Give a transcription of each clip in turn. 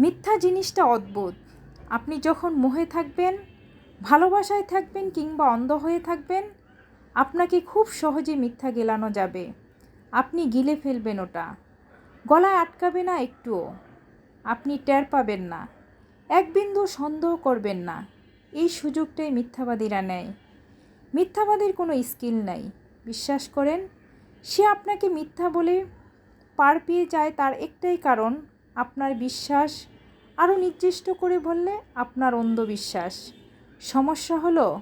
মিথ্যা জিনিসটা অদ্ভুত। আপনি যখন মোহে থাকবেন, ভালোবাসায় থাকবেন কিংবা অন্ধ হয়ে থাকবেন, আপনাকে খুব সহজে মিথ্যা গেলানো যাবে। আপনি গিলে ফেলবেন ওটা। গলায় আটকাবে না একটুও। আপনি টের পাবেন না। এক বিন্দু সন্দেহ করবেন না। এই সুযোগটাই মিথ্যাবাদীরা নেয়। মিথ্যাবাদীর কোনো স্কিল নাই। বিশ্বাস করেন, সে আপনাকে মিথ্যা বলে পার পেয়ে যায় তার একটাই কারণ আপনার বিশ্বাস। আরও নির্দিষ্ট করে বললে, আপনার অন্ধবিশ্বাস। সমস্যা হলো,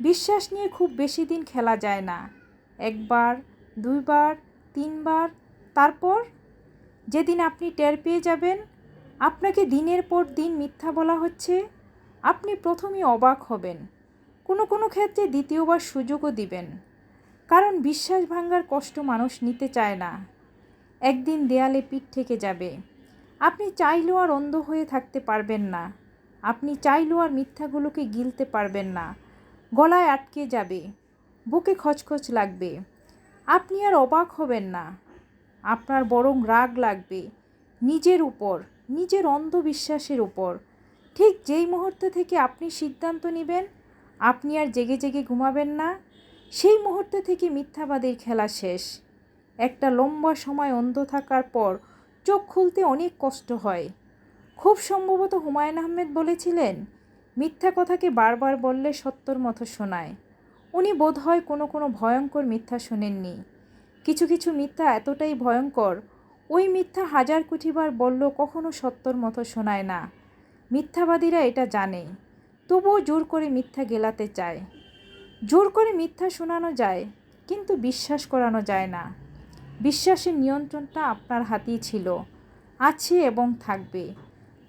বিশ্বাস নিয়ে খুব বেশি দিন খেলা যায় না। একবার, দুইবার, তিনবার, তারপর? যেদিন আপনি টের পেয়ে যাবেন, আপনাকে দিনের পর দিন মিথ্যা বলা হচ্ছে, আপনি প্রথমেই অবাক হবেন। কোনো কোনো ক্ষেত্রে দ্বিতীয়বার সুযোগও দিবেন। কারণ বিশ্বাস ভাঙার কষ্ট মানুষ নিতে চায় না। একদিন দেয়ালে পিঠ থেকে যাবে। আপনি চাইলেও আর অন্ধ হয়ে থাকতে পারবেন না। আপনি চাইলেও আর মিথ্যাগুলোকে গিলতে পারবেন না। গলায় আটকে যাবে। বুকে খচখচ লাগবে। আপনি আর অবাক হবেন না। আপনার বরং রাগ লাগবে। নিজের উপর, নিজের অন্ধবিশ্বাসের উপর। ঠিক যেই মুহূর্ত থেকে আপনি সিদ্ধান্ত নেবেন, আপনি আর জেগে জেগে ঘুমাবেন না, সেই মুহূর্ত থেকে মিথ্যাবাদের খেলা শেষ। একটা লম্বা সময় অন্ধ থাকার পর চোখ খুলতে অনেক কষ্ট হয়। খুব সম্ভবত হুমায়ুন আহমেদ বলেছিলেন, মিথ্যা কথাকে বারবার বললে সত্যর মতো শোনায়। উনি বোধহয় কোনো কোনো ভয়ঙ্কর মিথ্যা শোনেননি। কিছু কিছু মিথ্যা এতটাই ভয়ঙ্কর, ওই মিথ্যা হাজার কোটিবার বলল কখনো সত্যর মতো শোনায় না। মিথ্যাবাদীরা এটা জানে। তবুও জোর করে মিথ্যা গেলাতে চায়। জোর করে মিথ্যা শোনানো যায়, কিন্তু বিশ্বাস করানো যায় না। বিশ্বাসের নিয়ন্ত্রণটা আপনার হাতেই ছিল। আছে এবং থাকবে।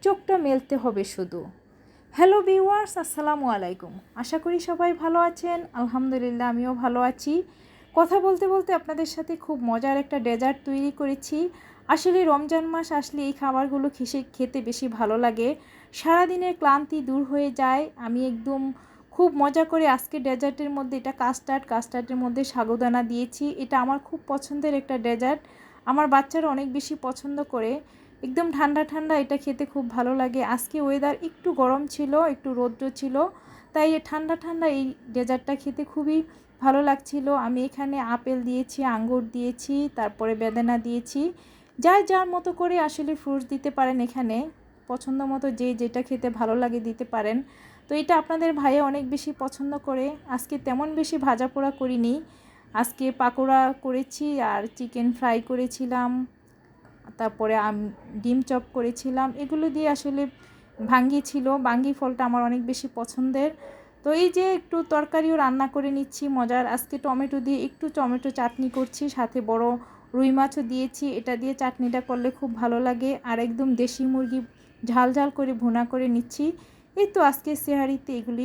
চোখটা মেলতে হবে শুধু। হ্যালো ভিউয়ার্স, আসসালামু আলাইকুম। আশা করি সবাই ভালো আছেন। আলহামদুলিল্লাহ, আমিও ভালো আছি। কথা বলতে বলতে আপনাদের সাথে খুব মজার একটা ডেজার্ট তৈরি করেছি। আসলে রমজান মাস আসলে এই খাবারগুলো খেসে খেতে বেশি ভালো লাগে। সারাদিনের ক্লান্তি দূর হয়ে যায়। আমি একদম খুব মজা করে আজকে ডেজার্টের মধ্যে এটা কাস্টার্ড, কাস্টার্ডের মধ্যে সাগুদানা দিয়েছি। এটা আমার খুব পছন্দের একটা ডেজার্ট। আমার বাচ্চারা অনেক বেশি পছন্দ করে। একদম ঠান্ডা ঠান্ডা এটা খেতে খুব ভালো লাগে। আজকে ওয়েদার একটু গরম ছিল, একটু রৌদ্র ছিল, তাই ঠান্ডা ঠান্ডা এই ডেজার্টটা খেতে খুবই ভালো লাগছিল। আমি এখানে আপেল দিয়েছি, আঙ্গুর দিয়েছি, তারপরে বেদানা দিয়েছি। যার যার মতো করে আসলে ফ্রুটস দিতে পারেন এখানে। পছন্দ মতো যে যেটা খেতে ভালো লাগে দিতে পারেন। তো এটা আপনাদের ভাইয়ে অনেক বেশি পছন্দ করে। আজকে তেমন বেশি ভাজা পোড়া করিনি। আজকে পাকোড়া করেছি আর চিকেন ফ্রাই করেছিলাম। তারপরে ডিম চপ করেছিলাম। এগুলো দিয়ে আসলে ভাঙ্গি ছিল। বাঙ্গি ফলটা আমার অনেক বেশি পছন্দের। তো এই যে একটু তরকারিও রান্না করে নিচ্ছি, মজার। আজকে টমেটো দিয়ে একটু টমেটো চাটনি করছি, সাথে বড় রুই মাছও দিয়েছি। এটা দিয়ে চাটনিটা করলে খুব ভালো লাগে। আর একদম দেশি মুরগি ঝাল ঝাল করে ভুনা করে নিচ্ছি। এই তো আজকে সেহারিতে এগুলি